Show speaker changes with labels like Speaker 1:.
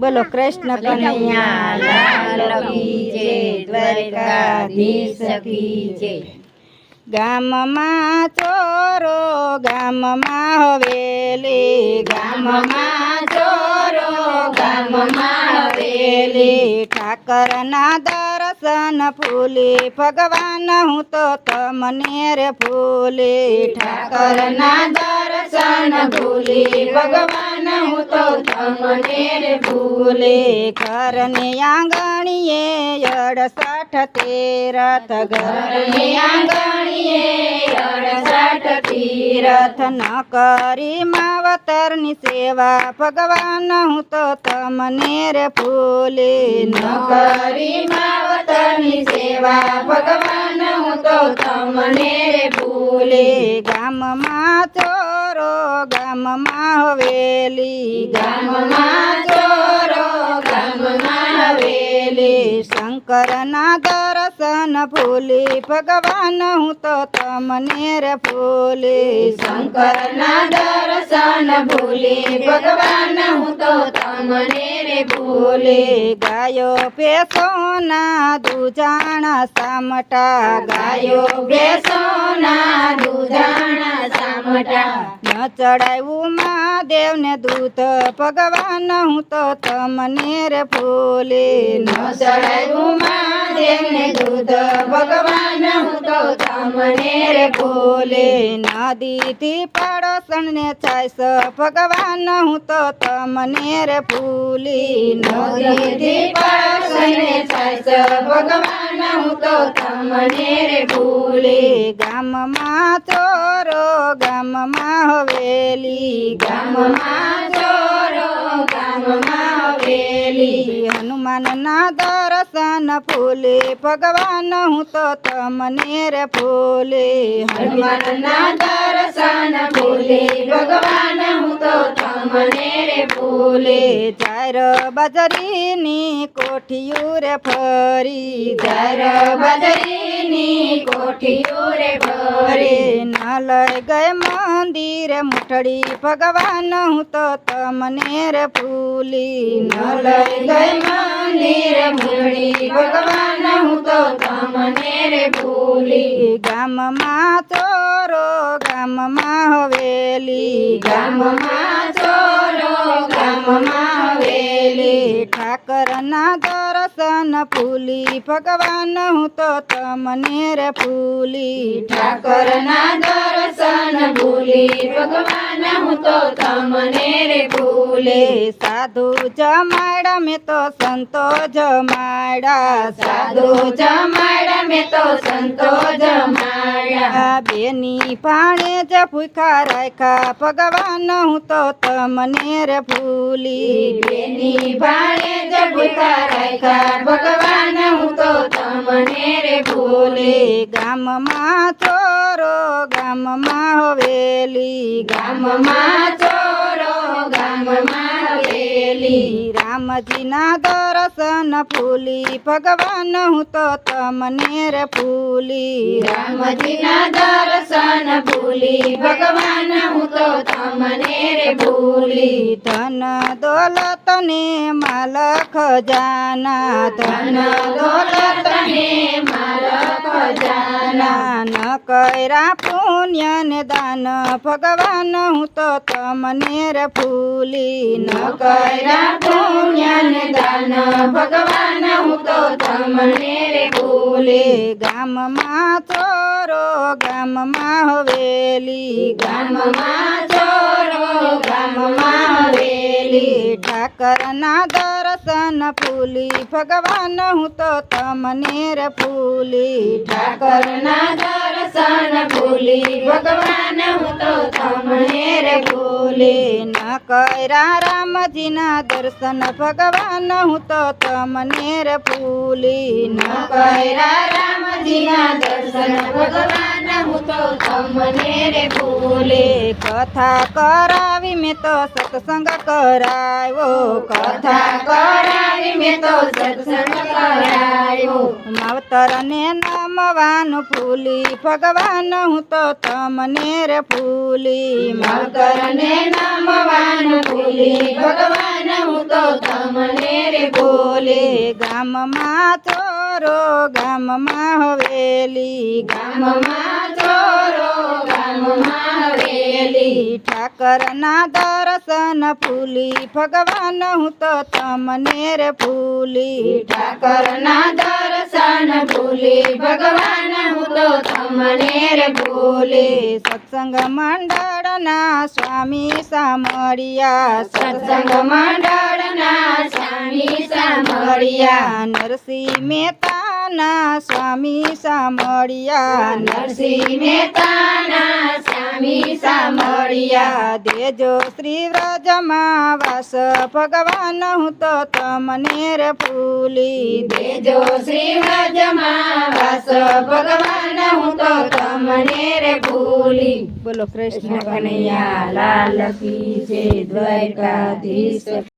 Speaker 1: બોલો, કૃષ્ણ કનૈયા, લાલ કી જય દ્વારકાધીશ કી જય ગામમાં ચોરો, ગામમાં હવેલી. ગામમાં ચોરો, ગામમાં હવેલી. ઠાકરના દર્શન ફૂલી, ભગવાન હું તો તમને રે ફૂલી. ઠાકરના દર્શન ફૂલી ભગવાન હું તો તમને રે ભૂલે. ઘરની આંગણીએ અડસઠ તીરથ, ઘરની આંગણીએ અડસઠ તીરથ. ન કરી માવતરની સેવા, ભગવાન હું તો તમને રે ભૂલે. ન કરી માવતરની સેવા, ભગવાન હું તો તમને રે ફૂલી ગામમાં ચોરો ગામમાં હવેલી. ગામમાં ચોરો ગામમાં હવેલી. શંકરના દર્શન ફૂલી ભગવાન હું તો તમને રે ફૂલી. શંકરના દર્શન ભૂલી ભગવાન હું તો તમને રે ભૂલી ગાયો પેસોના દુજાણા સામટા. ગાયો બેસોના દુજાણા સામટા. ચડાવ્યું મહાદેવને દૂધ ભગવાન હું તો તમને રે ફૂલી ન ચડાવ્યું મહાદેવને દૂધ ભગવાન હું તો તમને રે ફૂલી નદીથી પાડોશણને ચાઈસ ભગવાન હું તો તમને રે ફૂલી નદીથી પાડોશણને ચાઈસ ભગવાન હું તો તમને રે ફૂલી ગામમાં ચોરો ગામમાં હવેલી ગામમાં ચોરો, ગામમાં હવેલી હનુમાનના દર્શન ફૂલે, ભગવાન હું તો તમને રે ફૂલે. હનુમાનના દર્શન ફૂલે, ભગવાન હું તો તમને રે ફૂલે. ચાર બજરીની કોઠિયું રે ફરી ચાર બજરીની કોઠિયું રે ફરી. ના લઈ ગઈ મંદિર મુઠડી ભગવાન હું તો તમને રે ફૂલી ન લઈ ગઈ મંદિર મુઠડી ભગવાન હું તો તમને રે ફૂલી ગામમાં ચોરો ગામમાં હવેલી. ગામમાં ચોરો ગામમાં હવેલી. ઠાકરના દર્શન ફૂલી ભગવાન હું તો તમને રે ફૂલી ઠાકરના દર્શન ભૂલી ભગવાન હું તો તમને રે ફૂલી સાધુ જમાડા મેં તો સંતો જમાડા સાધુ જમાડા મેં તો સંતો જમાડા બેની પાણે જ ભૂખા રાખ્યા. ભગવાન હું તો તમને રે ભૂલી બેની પાણે જ ભૂખા રાખ્યા. ભગવાન હું તો તમને રે ભૂલી. ગામમાં ચોરો ગામમાં હવેલી. ગામમાં ચોરો રામજીના દર્શન ફૂલી ભગવાન હું તો તમને રે ફૂલી. રામજીના દર્શન ફૂલી ભગવાન હું તો તમને રે ફૂલી. ધન દોલત ને માલ ખજાના ધન દોલત ને માલ ખજાના ન કર્યા પુણ્ય ને દાન ભગવાન હું તો તમને રે ફૂલી. ન કરા પુણ્યન દાન ભગવાન હું તો તમને રે ફૂલી ગામમાં ચોરો ગામમાં હવેલી. ગામમાં ચોરો ગામમાં હવેલી. ઠાકરના દર્શન ફૂલી ભગવાન હું તો તમને રે ફૂલી ઠાકરના ફૂલી ભગવાન હું તો તમને રે ફૂલી ન કર્યા રામજીના દર્શન ભગવાન હું તો તમને રે ફૂલી ન કર્યા રામજીના દર્શન ભગવાન હું તો તમને રે ભૂલી કથા કરાવી મેં તો સત્સંગ કરાવ્યો કથા કરાવી મેં તો સત્સંગ કરાવ્યો માવતર ને ન નમવાનું ફૂલી ભગવાન હું તો તમને રે ફૂલી.
Speaker 2: મકરને નમવાનું ફૂલી ભગવાન હું તો તમને રે
Speaker 1: બોલે ગામમાં ચોરો ગામમાં હવેલી.
Speaker 2: ગામમાં ચોરો ગામમાં હવેલી.
Speaker 1: ઠાકરના દર્શન ફૂલી ભગવાન હું તો તમને રે ફૂલી.
Speaker 2: ઠાકરના દર્શન ભૂલી ભગવાન હું તો તમને રે ભૂલી.
Speaker 1: સત્સંગ મંડળના સ્વામી સામળિયા
Speaker 2: સત્સંગ મંડળના સ્વામી સાંભળ્યા.
Speaker 1: નરસિંહ નરસિંહ મહેતાના સ્વામી સામળિયા
Speaker 2: નરસિંહ મહેતાના સ્વામી સામળિયા
Speaker 1: દેજો શ્રી વ્રજમાં વાસ. ભગવાન હું તો તમને રે ફૂલી.
Speaker 2: દેજો શ્રી વ્રજમાં વાસ. ભગવાન હું તો તમને રે ફૂલી.
Speaker 1: બોલો કૃષ્ણ
Speaker 2: કનૈયા લાલ કી છે દ્વારકાધીશ.